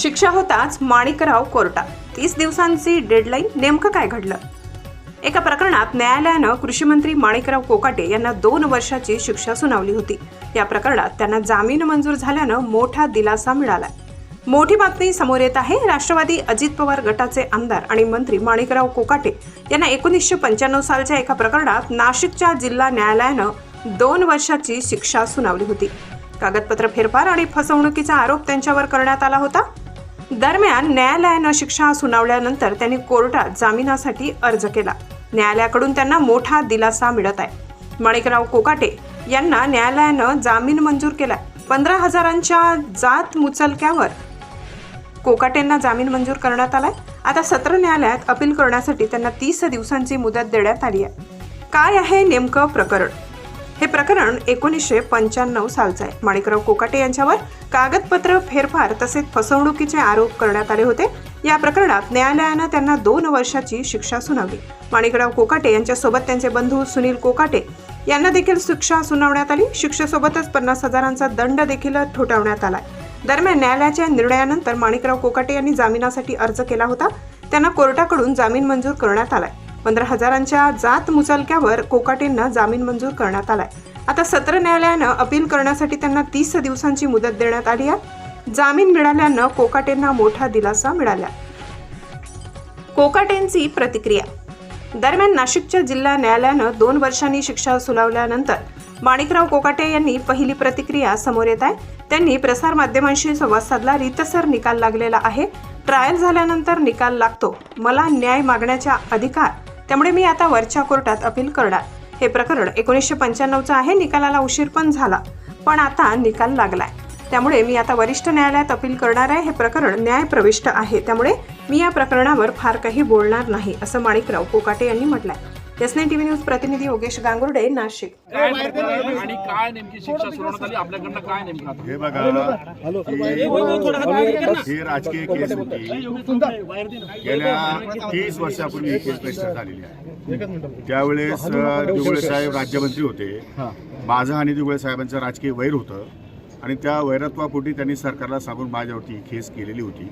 शिक्षा होताच माणिकराव कोर्टात तीस दिवसांची डेडलाईन नेमकं काय घडलं? एका प्रकरणात न्यायालयानं कृषीमंत्री माणिकराव कोकाटे यांना दोन वर्षाची शिक्षा सुनावली होती. या प्रकरणात त्यांना जामीन मंजूर झाल्यानं मोठा दिलासा मिळाला मोठी बातमी समोर येत आहे राष्ट्रवादी अजित पवार गटाचे आमदार आणि मंत्री माणिकराव कोकाटे यांना एकोणीसशे पंच्याण्णव सालच्या एका प्रकरणात नाशिकच्या जिल्हा न्यायालयानं दोन वर्षाची शिक्षा सुनावली होती. कागदपत्र फेरफार आणि फसवणुकीचा आरोप त्यांच्यावर करण्यात आला होता. दरम्यान न्यायालयानं शिक्षा सुनावल्यानंतर त्यांनी कोर्टात जामिनासाठी अर्ज केला. न्यायालयाकडून त्यांना मोठा दिलासा मिळत आहे. माणिकराव कोकाटे यांना न्यायालयानं जामीन मंजूर केलाय. पंधरा हजारांच्या जात मुचलक्यावर कोकाटेंना जामीन मंजूर करण्यात आलाय. आता सत्र न्यायालयात अपील करण्यासाठी त्यांना तीस दिवसांची मुदत देण्यात आली आहे. काय आहे नेमकं प्रकरण? हे प्रकरण एकोणीसशे पंच्याण्णव सालचं आहे. माणिकराव कोकाटे यांच्यावर कागदपत्र फेरफार तसेच फसवणुकीचे आरोप करण्यात आले होते. या प्रकरणात न्यायालयानं त्यांना दोन वर्षाची शिक्षा सुनावली. माणिकराव कोकाटे यांच्यासोबत त्यांचे बंधू सुनील कोकाटे यांना देखील शिक्षा सुनावण्यात आली. शिक्षेसोबतच पन्नास हजारांचा दंड देखील ठोठावण्यात आलाय दरम्यान न्यायालयाच्या निर्णयानंतर माणिकराव कोकाटे यांनी जामिनासाठी अर्ज केला होता. त्यांना कोर्टाकडून जामीन मंजूर करण्यात आलाय. पंधरा हजारांच्या जात मुचलक्यावर कोकाटेंना जामीन मंजूर करण्यात आलाय. आता सत्र न्यायालयानं अपील करण्यासाठी त्यांना तीस दिवसांची मुदत देण्यात आली आहे. जामीन मिळाल्यानं कोकाटेंना मोठा दिलासा मिळाला. कोकाटेंची प्रतिक्रिया. दरम्यान नाशिकच्या जिल्हा न्यायालयानं दोन वर्षांनी शिक्षा सुनावल्यानंतर माणिकराव कोकाटे यांनी पहिली प्रतिक्रिया समोर येत आहे. त्यांनी प्रसारमाध्यमांशी संवाद साधला. रितसर निकाल लागलेला आहे. ट्रायल झाल्यानंतर निकाल लागतो. मला न्याय मागण्याचा अधिकार त्यामुळे मी आता वरच्या कोर्टात अपील करणार. हे प्रकरण एकोणीसशे पंच्याण्णवचं आहे निकालाला उशीर पण झाला. पण आता निकाल लागलाय. त्यामुळे मी आता वरिष्ठ न्यायालयात अपील करणार आहे हे प्रकरण न्यायप्रविष्ट आहे. त्यामुळे मी या प्रकरणावर फार काही बोलणार नाही असं माणिकराव कोकाटे यांनी म्हटलं आहे एस नाईन टीव्ही न्यूज प्रतिनिधी योगेश गांगुर्डे नाशिक. काय प्रकरण आणि काय नेमकी शिक्षा सुनावण्यात आली आपल्याकडनं काय नेमकं आता? हे बघा ही ही राजकीय केस होती. गेल्या तीस वर्षापूर्वी ही केस रजिस्टर झालेली आहे. त्यावेळेस दिगुळे साहेब राज्यमंत्री होते. माझं आणि दिगुळे साहेबांचं राजकीय वैर होतं. आणि त्या वैरत्वापोटी त्यांनी सरकारला सांगून माझ्यावरती ही केस केलेली होती.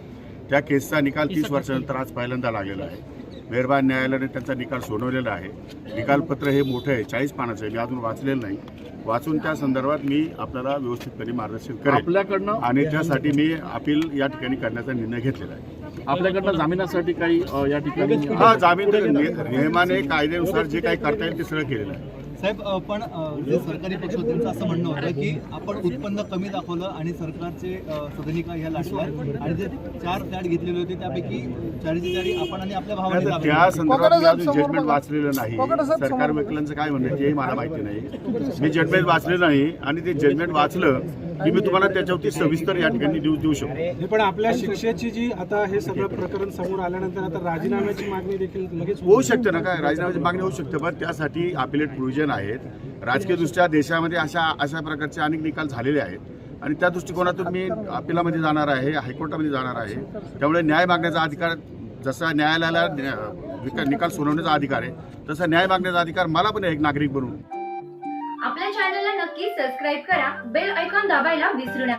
त्या केसचा निकाल तीस वर्षानंतर आज पहिल्यांदा लागलेला आहे. मेहरबान न्यायालयाने त्यांचा निकाल सोडवलेला आहे. निकालपत्र हे मोठं आहे चाळीस पानाचं आहे. मी अजून वाचलेलं नाही. वाचून त्या संदर्भात मी आपल्याला व्यवस्थितपणे मार्गदर्शन करेन. आपल्याकडनं आणि त्यासाठी मी अपील या ठिकाणी करण्याचा निर्णय घेतलेला आहे. आपल्याकडनं जामिनासाठी काही या ठिकाणी हा जामीन नियमाने कायद्यानुसार जे काही करता येईल ते सगळं केलेलं आहे. साहेब पण जे सरकारी पक्ष होते त्यांचं असं म्हणणं होतं की आपण उत्पन्न कमी दाखवलं आणि सरकारचे सदनिका ह्या लाटल्या आणि जे चार फ्लॅट घेतलेले होते त्यापैकी चाळीसचे चाळी आपण आणि आपल्या भावाने. त्या संदर्भात मी अजून जजमेंट वाचलेलं नाही. सरकार वकिलांचं काय म्हणणं आहे तेही मला माहिती नाही. मी जजमेंट वाचलेलं नाही आणि ते जजमेंट वाचलं की मी तुम्हाला त्याच्यावरती सविस्तर या ठिकाणी देऊ देऊ शकतो. हे पण आपल्या शिक्षेची जी आता हे सगळं प्रकरण समोर आल्यानंतर आता राजीनाम्याची मागणी देखील लगेच होऊ शकते ना काय? राजीनाम्याची मागणी होऊ शकते पण त्यासाठी अपिलेट प्रोव्हिजन आहेत. राजकीयदृष्ट्या देशामध्ये अशा अशा प्रकारचे अनेक निकाल झालेले आहेत. आणि त्या दृष्टिकोनातून मी अपिलामध्ये जाणार आहे हायकोर्टामध्ये जाणार आहे. त्यामुळे न्याय मागण्याचा अधिकार जसा न्यायालयाला निकाल सुनावण्याचा अधिकार आहे तसा न्याय मागण्याचा अधिकार मला पण एक नागरिक बनून आपल्या चॅनलला नक्की सबस्क्राईब करा. बेल ऐकॉन दाबायला विसरू नका.